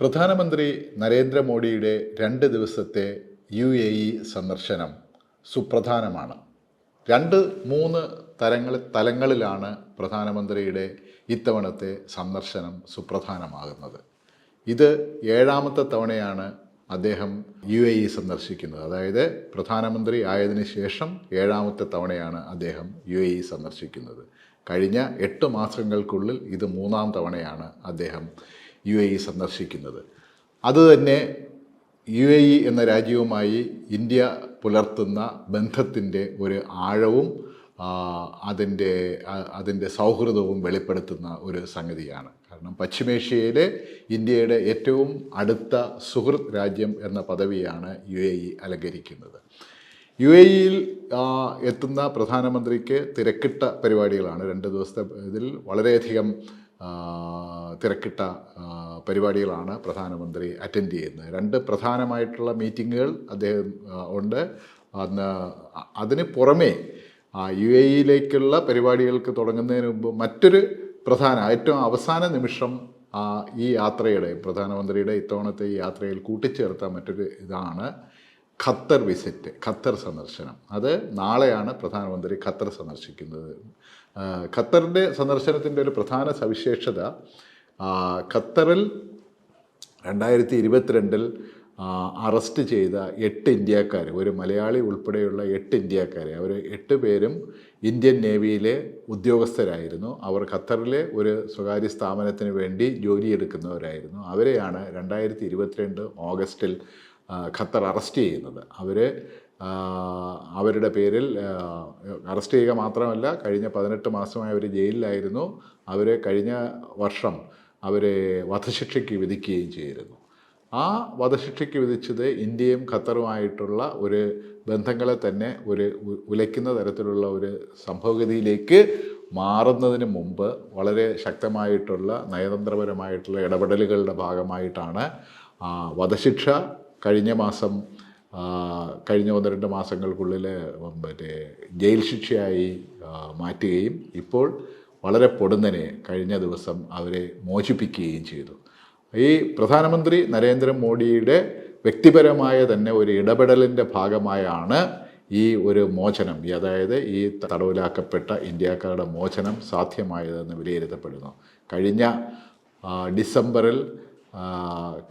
പ്രധാനമന്ത്രി നരേന്ദ്രമോദിയുടെ രണ്ട് ദിവസത്തെ യു എ ഇ സന്ദർശനം സുപ്രധാനമാണ്. രണ്ട് മൂന്ന് തരങ്ങൾ തലങ്ങളിലാണ് പ്രധാനമന്ത്രിയുടെ ഇത്തവണത്തെ സന്ദർശനം സുപ്രധാനമാകുന്നത്. ഇത് ഏഴാമത്തെ തവണയാണ് അദ്ദേഹം യു എ ഇ സന്ദർശിക്കുന്നത്. അതായത് പ്രധാനമന്ത്രി ആയതിനു ശേഷം ഏഴാമത്തെ തവണയാണ് അദ്ദേഹം യു എ ഇ സന്ദർശിക്കുന്നത്. കഴിഞ്ഞ എട്ട് മാസങ്ങൾക്കുള്ളിൽ ഇത് മൂന്നാം തവണയാണ് അദ്ദേഹം യു എ ഇ സന്ദർശിക്കുന്നത്. അതുതന്നെ യു എ ഇ എന്ന രാജ്യവുമായി ഇന്ത്യ പുലർത്തുന്ന ബന്ധത്തിന്റെ ഒരു ആഴവും അതിന്റെ അതിന്റെ സൗഹൃദവും വെളിപ്പെടുത്തുന്ന ഒരു സംഗതിയാണ്. കാരണം പശ്ചിമേഷ്യയിലെ ഇന്ത്യയുടെ ഏറ്റവും അടുത്ത സുഹൃത് രാജ്യം എന്ന പദവിയാണ് യു എ ഇ അലങ്കരിക്കുന്നത്. യു എ ഇയിൽ എത്തുന്ന പ്രധാനമന്ത്രിക്ക് തിരക്കിട്ട പരിപാടികളാണ്. രണ്ട് ദിവസത്തെ ഇതിൽ വളരെയധികം തിരക്കിട്ട പരിപാടികളാണ് പ്രധാനമന്ത്രി അറ്റൻഡ് ചെയ്യുന്നത്. രണ്ട് പ്രധാനമായിട്ടുള്ള മീറ്റിങ്ങുകൾ അദ്ദേഹം ഉണ്ട്. അന്ന് അതിന് പുറമേ യു എ ഇയിലേക്കുള്ള പരിപാടികൾക്ക് തുടങ്ങുന്നതിന് മുമ്പ് മറ്റൊരു പ്രധാന ഏറ്റവും അവസാന നിമിഷം ഈ യാത്രയുടെ പ്രധാനമന്ത്രിയുടെ ഇത്തവണത്തെ ഈ യാത്രയിൽ കൂട്ടിച്ചേർത്ത മറ്റൊരു ഇതാണ്. ഖത്തർ വിസിറ്റ് ഖത്തർ സന്ദർശനം. അത് നാളെയാണ് പ്രധാനമന്ത്രി ഖത്തർ സന്ദർശിക്കുന്നത്. ഖത്തറിന്റെ സന്ദർശനത്തിന്റെ ഒരു പ്രധാന സവിശേഷത ഖത്തറിൽ രണ്ടായിരത്തി ഇരുപത്തിരണ്ടിൽ അറസ്റ്റ് ചെയ്ത എട്ട് ഇന്ത്യക്കാർ ഒരു മലയാളി ഉൾപ്പെടെയുള്ള എട്ട് ഇന്ത്യക്കാരെ. അവർ എട്ട് പേരും ഇന്ത്യൻ നേവിയിലെ ഉദ്യോഗസ്ഥരായിരുന്നു. അവർ ഖത്തറിലെ ഒരു സ്വകാര്യ സ്ഥാപനത്തിന് വേണ്ടി ജോലിയെടുക്കുന്നവരായിരുന്നു. അവരെയാണ് രണ്ടായിരത്തി ഇരുപത്തിരണ്ട് ഓഗസ്റ്റിൽ ഖത്തർ അറസ്റ്റ് ചെയ്യുന്നത്. അവർ അവരുടെ പേരിൽ അറസ്റ്റ് ചെയ്യുക മാത്രമല്ല കഴിഞ്ഞ പതിനെട്ട് മാസമായി അവർ ജയിലിലായിരുന്നു. അവരെ കഴിഞ്ഞ വർഷം അവരെ വധശിക്ഷയ്ക്ക് വിധിക്കുകയും ചെയ്തിരുന്നു. ആ വധശിക്ഷയ്ക്ക് വിധിച്ചത് ഇന്ത്യയും ഖത്തറുമായിട്ടുള്ള ഒരു ബന്ധങ്ങളെ തന്നെ ഒരു ഉലയ്ക്കുന്ന തരത്തിലുള്ള ഒരു സംഭവഗതിയിലേക്ക് മാറുന്നതിന് മുമ്പ് വളരെ ശക്തമായിട്ടുള്ള നയതന്ത്രപരമായിട്ടുള്ള ഇടപെടലുകളുടെ ഭാഗമായിട്ടാണ് വധശിക്ഷ കഴിഞ്ഞ മാസം കഴിഞ്ഞ ഒന്ന് രണ്ട് മാസങ്ങൾക്കുള്ളിൽ മറ്റേ ജയിൽ ശിക്ഷയായി മാറ്റുകയും ഇപ്പോൾ വളരെ പൊടുന്നനെ കഴിഞ്ഞ ദിവസം അവരെ മോചിപ്പിക്കുകയും ചെയ്തു. ഈ പ്രധാനമന്ത്രി നരേന്ദ്രമോദിയുടെ വ്യക്തിപരമായ തന്നെ ഒരു ഇടപെടലിന്റെ ഭാഗമായാണ് ഈ ഒരു മോചനം അതായത് ഈ തടവിലാക്കപ്പെട്ട ഇന്ത്യക്കാരുടെ മോചനം സാധ്യമായതെന്ന് വിലയിരുത്തപ്പെടുന്നു. കഴിഞ്ഞ ഡിസംബറിൽ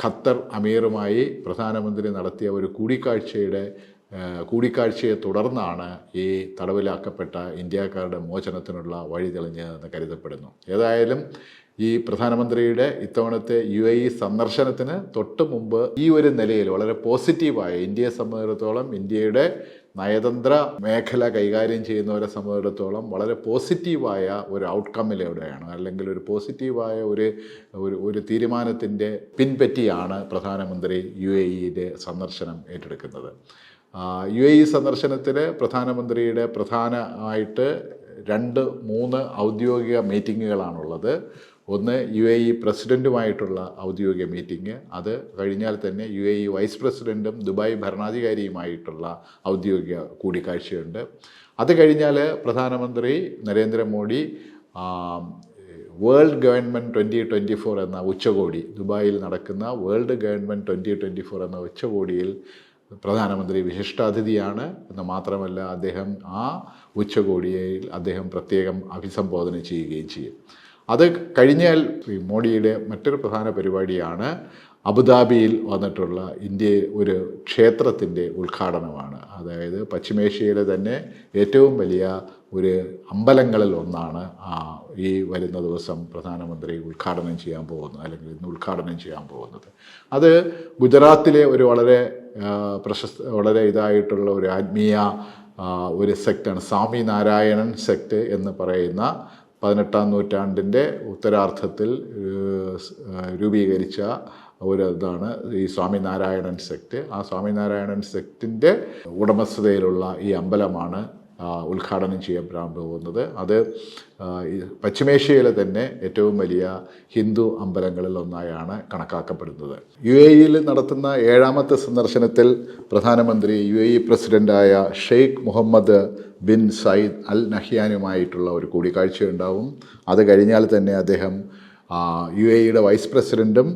ഖത്തർ അമീറുമായി പ്രധാനമന്ത്രി നടത്തിയ ഒരു കൂടിക്കാഴ്ചയുടെ കൂടിക്കാഴ്ചയെ തുടർന്നാണ് ഈ തടവിലാക്കപ്പെട്ട ഇന്ത്യക്കാരുടെ മോചനത്തിനുള്ള വഴി തെളിഞ്ഞതെന്ന് കരുതപ്പെടുന്നു. ഏതായാലും ഈ പ്രധാനമന്ത്രിയുടെ ഇത്തവണത്തെ യു എ ഇ സന്ദർശനത്തിന് തൊട്ട് മുമ്പ് ഈ ഒരു നിലയിൽ വളരെ പോസിറ്റീവായ ഇന്ത്യയെ സംബന്ധിച്ചിടത്തോളം ഇന്ത്യയുടെ നയതന്ത്ര മേഖല കൈകാര്യം ചെയ്യുന്നവരെ സംബന്ധിച്ചിടത്തോളം വളരെ പോസിറ്റീവായ ഒരു ഔട്ട്കമ്മിലൂടെയാണ് അല്ലെങ്കിൽ ഒരു പോസിറ്റീവായ ഒരു ഒരു ഒരു തീരുമാനത്തിന്റെ പിൻപറ്റിയാണ് പ്രധാനമന്ത്രി യു എ ഇയുടെ സന്ദർശനം ഏറ്റെടുക്കുന്നത്. യു എ ഇ സന്ദർശനത്തിൽ പ്രധാനമന്ത്രിയുടെ പ്രധാനമായിട്ട് രണ്ട് മൂന്ന് ഔദ്യോഗിക മീറ്റിങ്ങുകളാണുള്ളത് ഒന്ന് യു എ ഇ പ്രസിഡന്റുമായിട്ടുള്ള ഔദ്യോഗിക മീറ്റിംഗ്. അത് കഴിഞ്ഞാൽ തന്നെ യു എ ഇ വൈസ് പ്രസിഡന്റും ദുബായ് ഭരണാധികാരിയുമായിട്ടുള്ള ഔദ്യോഗിക കൂടിക്കാഴ്ചയുണ്ട്. അത് കഴിഞ്ഞാൽ പ്രധാനമന്ത്രി Narendra Modi world government twenty twenty four എന്ന ഉച്ചകോടി ദുബായിൽ നടക്കുന്ന world government twenty twenty four എന്ന ഉച്ചകോടിയിൽ പ്രധാനമന്ത്രി വിശിഷ്ടാതിഥിയാണ്. എന്ന് മാത്രമല്ല അദ്ദേഹം ആ ഉച്ചകോടിയിൽ അദ്ദേഹം പ്രത്യേകം അഭിസംബോധന ചെയ്യുകയും ചെയ്യും. അത് കഴിഞ്ഞാൽ ശ്രീ മോഡിയുടെ മറ്റൊരു പ്രധാന പരിപാടിയാണ് അബുദാബിയിൽ വന്നിട്ടുള്ള ഇന്ത്യ ഒരു ക്ഷേത്രത്തിന്റെ ഉദ്ഘാടനമാണ്. അതായത് പശ്ചിമേഷ്യയിലെ തന്നെ ഏറ്റവും വലിയ ഒരു അമ്പലങ്ങളിൽ ഒന്നാണ് ആ ഈ വരുന്ന ദിവസം പ്രധാനമന്ത്രി ഉദ്ഘാടനം ചെയ്യാൻ പോകുന്നത് അല്ലെങ്കിൽ ഇന്ന് ഉദ്ഘാടനം ചെയ്യാൻ പോകുന്നത്. അത് ഗുജറാത്തിലെ ഒരു വളരെ പ്രശസ്ത വളരെ ഇതായിട്ടുള്ള ഒരു ആത്മീയ ഒരു സെക്റ്റാണ് സ്വാമി നാരായണൻ സെക്റ്റ് എന്ന് പറയുന്ന പതിനെട്ടാം നൂറ്റാണ്ടിന്റെ ഉത്തരാർത്ഥത്തിൽ രൂപീകരിച്ച ഒരു ഇതാണ് ഈ സ്വാമിനാരായണൻ സെക്ട്. ആ സ്വാമിനാരായണൻ സെക്റ്റിന്റെ ഉടമസ്ഥതയിലുള്ള ഈ അമ്പലമാണ് ഉദ്ഘാടനം ചെയ്യപ്പെടാൻ പോകുന്നത്. അത് പശ്ചിമേഷ്യയിലെ തന്നെ ഏറ്റവും വലിയ ഹിന്ദു അമ്പലങ്ങളിൽ ഒന്നായാണ് കണക്കാക്കപ്പെടുന്നത്. യു എ ഇയിൽ നടത്തുന്ന ഏഴാമത്തെ സന്ദർശനത്തിൽ പ്രധാനമന്ത്രി യു എ ഇ പ്രസിഡന്റായ Sheikh Mohammed bin Zayed al നഹിയാനുമായിട്ടുള്ള ഒരു കൂടിക്കാഴ്ചയുണ്ടാവും അത് കഴിഞ്ഞാൽ തന്നെ അദ്ദേഹം യു എ ഇയുടെ വൈസ് പ്രസിഡന്റും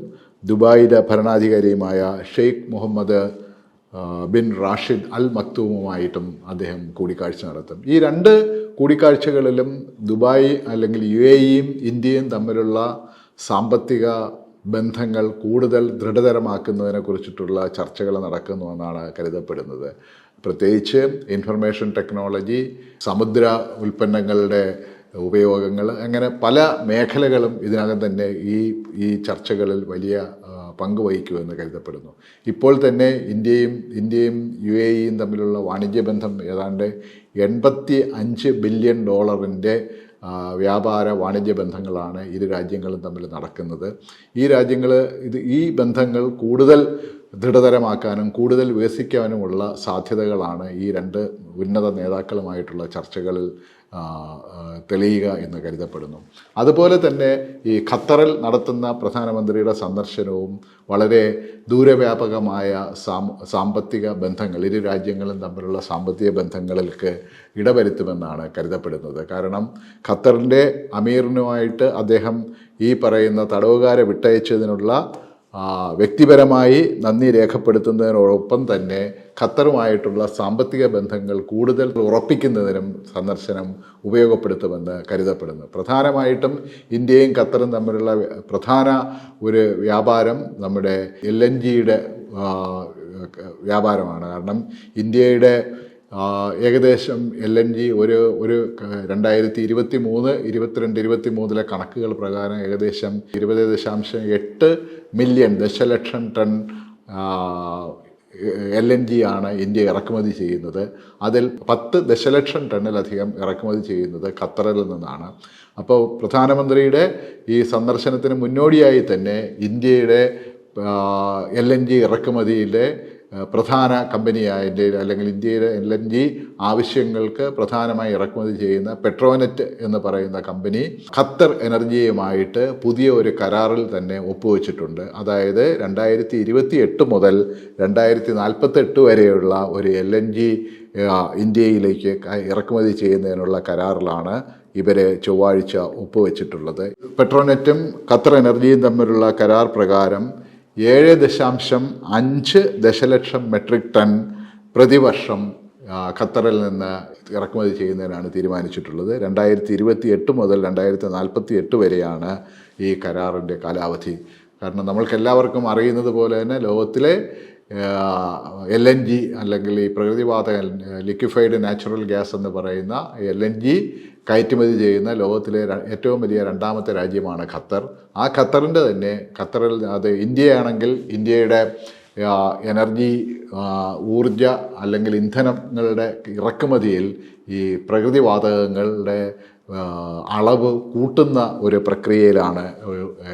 ദുബായിയുടെ ഭരണാധികാരിയുമായ Sheikh Mohammed bin Rashid al മക്തൂമുമായിട്ടും അദ്ദേഹം കൂടിക്കാഴ്ച നടത്തും. ഈ രണ്ട് കൂടിക്കാഴ്ചകളിലും ദുബായ് അല്ലെങ്കിൽ യു എ ഇയും ഇന്ത്യയും തമ്മിലുള്ള സാമ്പത്തിക ബന്ധങ്ങൾ കൂടുതൽ ദൃഢതരമാക്കുന്നതിനെ കുറിച്ചിട്ടുള്ള ചർച്ചകൾ നടക്കുന്നുവെന്നാണ് കരുതപ്പെടുന്നത്. പ്രത്യേകിച്ച് ഇൻഫർമേഷൻ ടെക്നോളജി സമുദ്ര ഉൽപ്പന്നങ്ങളുടെ ഉപയോഗങ്ങൾ അങ്ങനെ പല മേഖലകളും ഇതിനകം തന്നെ ഈ ഈ ചർച്ചകളിൽ വലിയ ആ, പങ്ക് എന്ന് കരുതപ്പെടുന്നു. ഇപ്പോൾ തന്നെ ഇന്ത്യയും ഇന്ത്യയും യു എ ഇയും തമ്മിലുള്ള വാണിജ്യ ബന്ധം ഏതാണ്ട് എൺപത്തി അഞ്ച് ബില്യൺ ഡോളറിന്റെ വ്യാപാര വാണിജ്യ ബന്ധങ്ങളാണ് ഇരു രാജ്യങ്ങളും തമ്മിൽ നടക്കുന്നത്. ഈ രാജ്യങ്ങൾ ഇത് ഈ ബന്ധങ്ങൾ കൂടുതൽ ദൃഢതരമാക്കാനും കൂടുതൽ വികസിക്കാനുമുള്ള സാധ്യതകളാണ് ഈ രണ്ട് ഉന്നത നേതാക്കളുമായിട്ടുള്ള ചർച്ചകളിൽ തെളിയുക എന്ന് കരുതപ്പെടുന്നു. അതുപോലെ തന്നെ ഈ ഖത്തറിൽ നടത്തുന്ന പ്രധാനമന്ത്രിയുടെ സന്ദർശനവും വളരെ ദൂരവ്യാപകമായ സാമ്പത്തിക ബന്ധങ്ങൾ ഇരു രാജ്യങ്ങളും തമ്മിലുള്ള സാമ്പത്തിക ബന്ധങ്ങൾക്ക് ഇടവരുത്തുമെന്നാണ് കരുതപ്പെടുന്നത്. കാരണം ഖത്തറിന്റെ അമീറിനുമായിട്ട് അദ്ദേഹം ഈ പറയുന്ന തടവുകാരെ വിട്ടയച്ചതിനുള്ള വ്യക്തിപരമായി നന്ദി രേഖപ്പെടുത്തുന്നതിനോടൊപ്പം തന്നെ ഖത്തറുമായിട്ടുള്ള സാമ്പത്തിക ബന്ധങ്ങൾ കൂടുതൽ ഉറപ്പിക്കുന്നതിനും സന്ദർശനം ഉപയോഗപ്പെടുത്തുമെന്ന് കരുതപ്പെടുന്നു. പ്രധാനമായിട്ടും ഇന്ത്യയും ഖത്തറും തമ്മിലുള്ള പ്രധാന ഒരു വ്യാപാരം നമ്മുടെ എൽ എൻ ജിയുടെ വ്യാപാരമാണ്. കാരണം ഇന്ത്യയുടെ ഏകദേശം എൽ എൻ ജി ഒരു ഒരു രണ്ടായിരത്തി ഇരുപത്തി മൂന്ന് ഇരുപത്തിരണ്ട് ഇരുപത്തി മൂന്നിലെ കണക്കുകൾ പ്രകാരം ഏകദേശം ഇരുപത് ദശാംശം എട്ട് മില്യൺ ദശലക്ഷം ടൺ എൽ എൻ ജി ആണ് ഇന്ത്യ ഇറക്കുമതി ചെയ്യുന്നത്. അതിൽ പത്ത് ദശലക്ഷം ടണ്ണിലധികം ഇറക്കുമതി ചെയ്യുന്നത് ഖത്തറിൽ നിന്നാണ്. അപ്പോൾ പ്രധാനമന്ത്രിയുടെ ഈ സന്ദർശനത്തിന് മുന്നോടിയായി തന്നെ ഇന്ത്യയുടെ എൽ എൻ ജി ഇറക്കുമതിയിലെ പ്രധാന കമ്പനിയായ ഇന്ത്യയിൽ അല്ലെങ്കിൽ ഇന്ത്യയിലെ എൽ എൻ ജി ആവശ്യങ്ങൾക്ക് പ്രധാനമായി ഇറക്കുമതി ചെയ്യുന്ന പെട്രോനെറ്റ് എന്ന് പറയുന്ന കമ്പനി ഖത്തർ എനർജിയുമായിട്ട് പുതിയ ഒരു കരാറിൽ തന്നെ ഒപ്പുവെച്ചിട്ടുണ്ട്. അതായത് രണ്ടായിരത്തി ഇരുപത്തി എട്ട് മുതൽ രണ്ടായിരത്തി നാൽപ്പത്തെട്ട് വരെയുള്ള ഒരു എൽ എൻ ജി ഇന്ത്യയിലേക്ക് ഇറക്കുമതി ചെയ്യുന്നതിനുള്ള കരാറിലാണ് ഇവരെ ചൊവ്വാഴ്ച ഒപ്പുവെച്ചിട്ടുള്ളത്. പെട്രോനെറ്റും ഖത്തർ എനർജിയും തമ്മിലുള്ള കരാർ പ്രകാരം ഏഴ് ദശാംശം അഞ്ച് ദശലക്ഷം മെട്രിക് ടൺ പ്രതിവർഷം ഖത്തറിൽ നിന്ന് ഇറക്കുമതി ചെയ്യുന്നതിനാണ് തീരുമാനിച്ചിട്ടുള്ളത്. രണ്ടായിരത്തി ഇരുപത്തി എട്ട് മുതൽ രണ്ടായിരത്തി നാൽപ്പത്തി എട്ട് വരെയാണ് ഈ കരാറിന്റെ കാലാവധി. കാരണം നമ്മൾക്ക് എല്ലാവർക്കും അറിയുന്നത് പോലെ തന്നെ ലോകത്തിലെ എൽ എൻ ജി അല്ലെങ്കിൽ ഈ പ്രകൃതിവാതക ലിക്വിഫൈഡ് നാച്ചുറൽ ഗ്യാസ് എന്ന് പറയുന്ന എൽ എൻ ജി കയറ്റുമതി ചെയ്യുന്ന ലോകത്തിലെ ഏറ്റവും വലിയ രണ്ടാമത്തെ രാജ്യമാണ് ഖത്തർ. ആ ഖത്തറിന്റെ തന്നെ ഖത്തറിൽ അത് ഇന്ത്യയാണെങ്കിൽ ഇന്ത്യയുടെ എനർജി ഊർജ അല്ലെങ്കിൽ ഇന്ധനങ്ങളുടെ ഇറക്കുമതിയിൽ ഈ പ്രകൃതിവാതകങ്ങളുടെ അളവ് കൂട്ടുന്ന ഒരു പ്രക്രിയയിലാണ്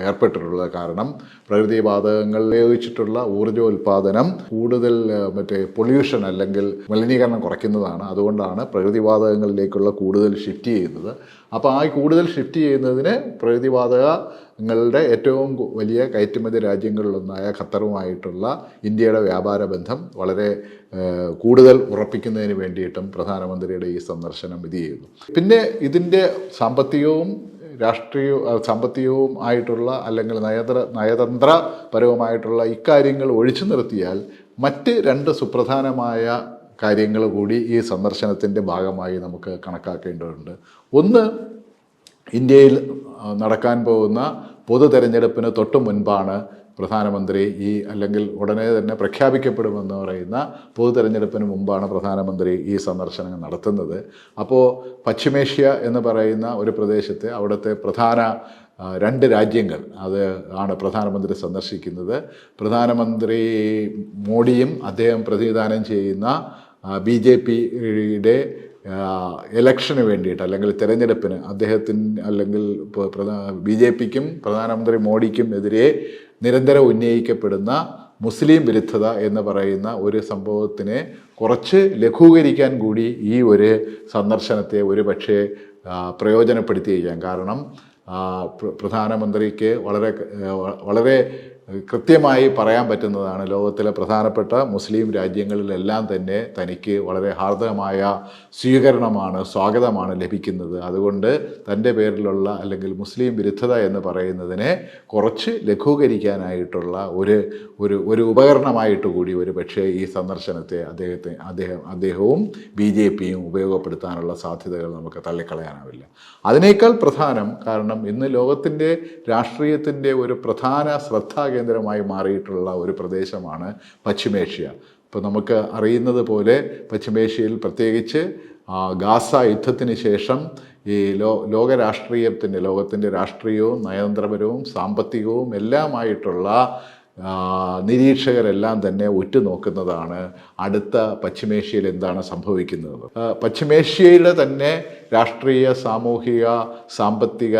ഏർപ്പെട്ടിട്ടുള്ളത്. കാരണം പ്രകൃതിവാതകങ്ങൾ ഉപയോഗിച്ചിട്ടുള്ള ഊർജോൽപാദനം കൂടുതൽ മറ്റേ പൊല്യൂഷൻ അല്ലെങ്കിൽ മലിനീകരണം കുറയ്ക്കുന്നതാണ്. അതുകൊണ്ടാണ് പ്രകൃതി വാതകങ്ങളിലേക്കുള്ള കൂടുതൽ ഷിഫ്റ്റ് ചെയ്യുന്നത്. അപ്പോൾ ആ കൂടുതൽ ഷിഫ്റ്റ് ചെയ്യുന്നതിന് പ്രകൃതിവാതകങ്ങളുടെ ഏറ്റവും വലിയ കയറ്റുമതി രാജ്യങ്ങളിലൊന്നായ ഖത്തറുമായിട്ടുള്ള ഇന്ത്യയുടെ വ്യാപാര ബന്ധം വളരെ കൂടുതൽ ഉറപ്പിക്കുന്നതിന് വേണ്ടിയിട്ടും പ്രധാനമന്ത്രിയുടെ ഈ സന്ദർശനം ഇത് ചെയ്യുന്നു. പിന്നെ ഇതിന്റെ സാമ്പത്തികവും രാഷ്ട്രീയ സാമ്പത്തികവും ആയിട്ടുള്ള അല്ലെങ്കിൽ നയതന്ത്ര നയതന്ത്രപരവുമായിട്ടുള്ള ഇക്കാര്യങ്ങൾ ഒഴിച്ചു നിർത്തിയാൽ മറ്റ് രണ്ട് സുപ്രധാനമായ കാര്യങ്ങൾ കൂടി ഈ സന്ദർശനത്തിന്റെ ഭാഗമായി നമുക്ക് കണക്കാക്കേണ്ടതുണ്ട്. ഒന്ന് ഇന്ത്യയിൽ നടക്കാൻ പോകുന്ന പൊതു തെരഞ്ഞെടുപ്പിന് തൊട്ടു മുൻപാണ് പ്രധാനമന്ത്രി ഈ അല്ലെങ്കിൽ ഉടനെ തന്നെ പ്രഖ്യാപിക്കപ്പെടുമെന്ന് പറയുന്ന പൊതു തെരഞ്ഞെടുപ്പിന് മുമ്പാണ് പ്രധാനമന്ത്രി ഈ സന്ദർശനം നടത്തുന്നത്. അപ്പോൾ പശ്ചിമേഷ്യ എന്ന് പറയുന്ന ഒരു പ്രദേശത്തെ അവിടുത്തെ പ്രധാന രണ്ട് രാജ്യങ്ങൾ അത് ആണ് പ്രധാനമന്ത്രി സന്ദർശിക്കുന്നത്. പ്രധാനമന്ത്രി മോഡിയും അദ്ദേഹം പ്രതിനിധാനം ചെയ്യുന്ന ബി ജെ പിയുടെ ഇലക്ഷന് വേണ്ടിയിട്ട് അല്ലെങ്കിൽ തിരഞ്ഞെടുപ്പിന് അദ്ദേഹത്തിന് അല്ലെങ്കിൽ ബി ജെ പിക്കും പ്രധാനമന്ത്രി മോഡിക്കും എതിരെ നിരന്തരം ഉന്നയിക്കപ്പെടുന്ന മുസ്ലിം വിരുദ്ധത എന്ന് പറയുന്ന ഒരു സംഭവത്തിനെ കുറച്ച് ലഘൂകരിക്കാൻ കൂടി ഈ ഒരു സന്ദർശനത്തെ ഒരു പക്ഷേ പ്രയോജനപ്പെടുത്തിയിരിക്കാം. കാരണം പ്രധാനമന്ത്രിക്ക് വളരെ വളരെ കൃത്യമായി പറയാൻ പറ്റുന്നതാണ്. ലോകത്തിലെ പ്രധാനപ്പെട്ട മുസ്ലിം രാജ്യങ്ങളിലെല്ലാം തന്നെ തനിക്ക് വളരെ ഹാർദമായ സ്വീകരണമാണ് സ്വാഗതമാണ് ലഭിക്കുന്നത്. അതുകൊണ്ട് തന്റെ പേരിലുള്ള അല്ലെങ്കിൽ മുസ്ലിം വിരുദ്ധത എന്ന് പറയുന്നതിനെ കുറച്ച് ലഘൂകരിക്കാനായിട്ടുള്ള ഒരു ഒരു ഒരു ഉപകരണമായിട്ട് കൂടി ഒരു പക്ഷേ ഈ സന്ദർശനത്തെ അദ്ദേഹത്തെ അദ്ദേഹം അദ്ദേഹവും ബി ജെ പിയും ഉപയോഗപ്പെടുത്താനുള്ള സാധ്യതകൾ നമുക്ക് തള്ളിക്കളയാനാവില്ല. അതിനേക്കാൾ പ്രധാനം കാരണം ഇന്ന് ലോകത്തിന്റെ രാഷ്ട്രീയത്തിന്റെ ഒരു പ്രധാന ശ്രദ്ധാകേന്ദ്രമായി മാറിയിട്ടുള്ള ഒരു പ്രദേശമാണ് പശ്ചിമേഷ്യ. ഇപ്പോൾ നമുക്ക് അറിയുന്നത് പോലെ പശ്ചിമേഷ്യയിൽ പ്രത്യേകിച്ച് ഗാസ യുദ്ധത്തിന് ശേഷം ഈ ലോ ലോക രാഷ്ട്രീയത്തിന്റെ ലോകത്തിന്റെ രാഷ്ട്രീയവും നയതന്ത്രപരവും സാമ്പത്തികവും എല്ലാമായിട്ടുള്ള നിരീക്ഷകരെല്ലാം തന്നെ ഉറ്റുനോക്കുന്നതാണ് അടുത്ത പശ്ചിമേഷ്യയിൽ എന്താണ് സംഭവിക്കുന്നത്. പശ്ചിമേഷ്യയുടെ തന്നെ രാഷ്ട്രീയ സാമൂഹിക സാമ്പത്തിക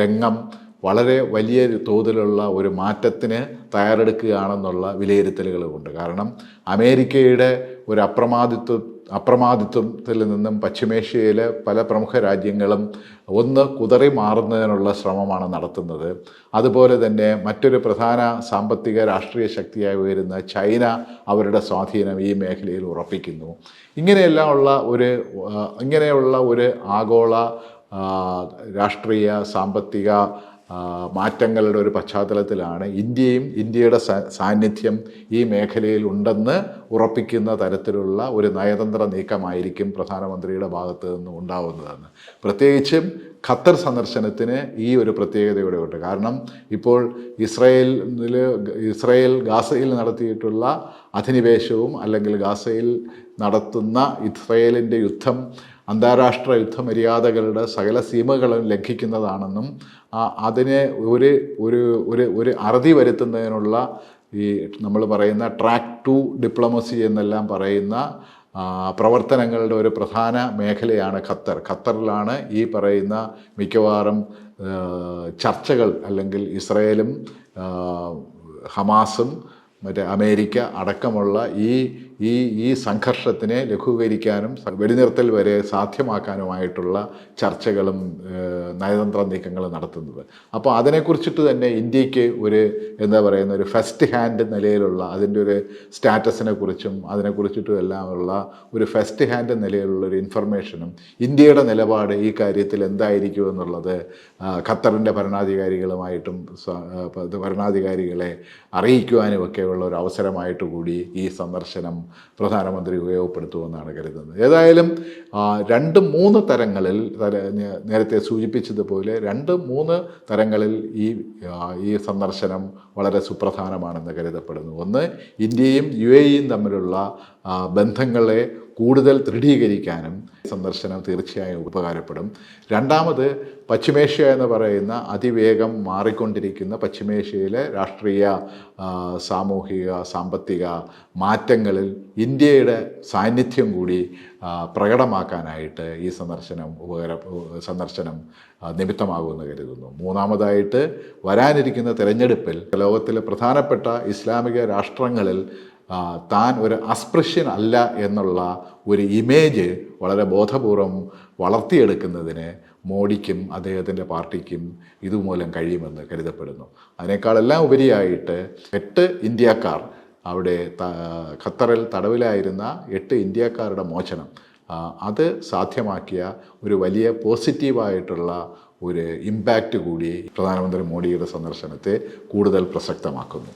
രംഗം വളരെ വലിയ തോതിലുള്ള ഒരു മാറ്റത്തിന് തയ്യാറെടുക്കുകയാണെന്നുള്ള വിലയിരുത്തലുകളുമുണ്ട്. കാരണം അമേരിക്കയുടെ ഒരു അപ്രമാദിത്വ അപ്രമാദിത്വത്തിൽ നിന്നും പശ്ചിമേഷ്യയിലെ പല പ്രമുഖ രാജ്യങ്ങളും ഒന്ന് കുതറി മാറുന്നതിനുള്ള ശ്രമമാണ് നടത്തുന്നത്. അതുപോലെ തന്നെ മറ്റൊരു പ്രധാന സാമ്പത്തിക രാഷ്ട്രീയ ശക്തിയായി ഉയരുന്ന ചൈന അവരുടെ സ്വാധീനം ഈ മേഖലയിൽ ഉറപ്പിക്കുന്നു. ഇങ്ങനെയെല്ലാം ഉള്ള ഒരു ഇങ്ങനെയുള്ള ഒരു ആഗോള രാഷ്ട്രീയ സാമ്പത്തിക മാറ്റങ്ങളുടെ ഒരു പശ്ചാത്തലത്തിലാണ് ഇന്ത്യയും ഇന്ത്യയുടെ സാന്നിധ്യം ഈ മേഖലയിൽ ഉണ്ടെന്ന് ഉറപ്പിക്കുന്ന തരത്തിലുള്ള ഒരു നയതന്ത്ര നീക്കമായിരിക്കും പ്രധാനമന്ത്രിയുടെ ഭാഗത്ത് നിന്ന് ഉണ്ടാവുന്നതെന്ന്. പ്രത്യേകിച്ചും ഖത്തർ സന്ദർശനത്തിന് ഈ ഒരു പ്രത്യേകതയുടെ ഉണ്ട്. കാരണം ഇപ്പോൾ ഇസ്രയേലിൽ ഇസ്രയേൽ ഗാസയിൽ നടത്തിയിട്ടുള്ള അധിനിവേശവും അല്ലെങ്കിൽ ഗാസയിൽ നടത്തുന്ന ഇസ്രയേലിന്റെ യുദ്ധം അന്താരാഷ്ട്ര യുദ്ധമര്യാദകളുടെ സകല സീമകളും ലംഘിക്കുന്നതാണെന്നും അതിനെ ഒരു ഒരു ഒരു ഒരു അറുതി വരുത്തുന്നതിനുള്ള ഈ നമ്മൾ പറയുന്ന ട്രാക്ക് ടു ഡിപ്ലോമസി എന്നെല്ലാം പറയുന്ന പ്രവർത്തനങ്ങളുടെ ഒരു പ്രധാന മേഖലയാണ് ഖത്തർ. ഖത്തറിലാണ് ഈ പറയുന്ന മിക്കവാറും ചർച്ചകൾ അല്ലെങ്കിൽ ഇസ്രയേലും ഹമാസും മറ്റേ അമേരിക്ക അടക്കമുള്ള ഈ ഈ ഈ സംഘർഷത്തിനെ ലഘൂകരിക്കാനും വെടിനിർത്തൽ വരെ സാധ്യമാക്കാനുമായിട്ടുള്ള ചർച്ചകളും നയതന്ത്ര നീക്കങ്ങളും നടത്തുന്നത്. അപ്പോൾ അതിനെക്കുറിച്ചിട്ട് തന്നെ ഇന്ത്യയ്ക്ക് ഒരു എന്താ പറയുന്ന ഒരു ഫസ്റ്റ് ഹാൻഡ് നിലയിലുള്ള അതിന്റെ ഒരു സ്റ്റാറ്റസിനെ കുറിച്ചും അതിനെക്കുറിച്ചിട്ടും എല്ലാമുള്ള ഒരു ഫസ്റ്റ് ഹാൻഡ് നിലയിലുള്ള ഒരു ഇൻഫർമേഷനും ഇന്ത്യയുടെ നിലപാട് ഈ കാര്യത്തിൽ എന്തായിരിക്കും എന്നുള്ളത് ഖത്തറിന്റെ ഭരണാധികാരികളുമായിട്ടും ഭരണാധികാരികളെ അറിയിക്കുവാനും ഒക്കെയുള്ള ഒരു അവസരമായിട്ട് കൂടി ഈ സന്ദർശനം പ്രധാനമന്ത്രി ഉപയോഗപ്പെടുത്തുമെന്നാണ് കരുതുന്നത്. ഏതായാലും രണ്ട് മൂന്ന് തരങ്ങളിൽ നേരത്തെ സൂചിപ്പിച്ചതുപോലെ രണ്ട് മൂന്ന് തരങ്ങളിൽ ഈ ഈ സന്ദർശനം വളരെ സുപ്രധാനമാണെന്ന് കരുതപ്പെടുന്നു. ഒന്ന് ഇന്ത്യയും യു എയും തമ്മിലുള്ള ബന്ധങ്ങളെ കൂടുതൽ ദൃഢീകരിക്കാനും സന്ദർശനം തീർച്ചയായും ഉപകാരപ്പെടും. രണ്ടാമത് പശ്ചിമേഷ്യ എന്ന് പറയുന്ന അതിവേഗം മാറിക്കൊണ്ടിരിക്കുന്ന പശ്ചിമേഷ്യയിലെ രാഷ്ട്രീയ സാമൂഹിക സാമ്പത്തിക മാറ്റങ്ങളിൽ ഇന്ത്യയുടെ സാന്നിധ്യം കൂടി പ്രകടമാക്കാനായിട്ട് ഈ സന്ദർശനം ഉപകാര സന്ദർശനം നിമിത്തമാകുമെന്ന് കരുതുന്നു. മൂന്നാമതായിട്ട് വരാനിരിക്കുന്ന തെരഞ്ഞെടുപ്പിൽ ലോകത്തിലെ പ്രധാനപ്പെട്ട ഇസ്ലാമിക രാഷ്ട്രങ്ങളിൽ താൻ ഒരു അസ്പൃശ്യൻ അല്ല എന്നുള്ള ഒരു ഇമേജ് വളരെ ബോധപൂർവം വളർത്തിയെടുക്കുന്നതിന് മോഡിക്കും അദ്ദേഹത്തിന്റെ പാർട്ടിക്കും ഇതുമൂലം കഴിയുമെന്ന് കരുതപ്പെടുന്നു. അതിനേക്കാളെല്ലാം ഉപരിയായിട്ട് എട്ട് ഇന്ത്യക്കാർ അവിടെ ഖത്തറിൽ തടവിലായിരുന്ന എട്ട് ഇന്ത്യക്കാരുടെ മോചനം. അത് സാധ്യമാക്കിയ ഒരു വലിയ പോസിറ്റീവായിട്ടുള്ള ഒരു ഇമ്പാക്റ്റ് കൂടി പ്രധാനമന്ത്രി മോഡിയുടെ സന്ദർശനത്തെ കൂടുതൽ പ്രസക്തമാക്കുന്നു.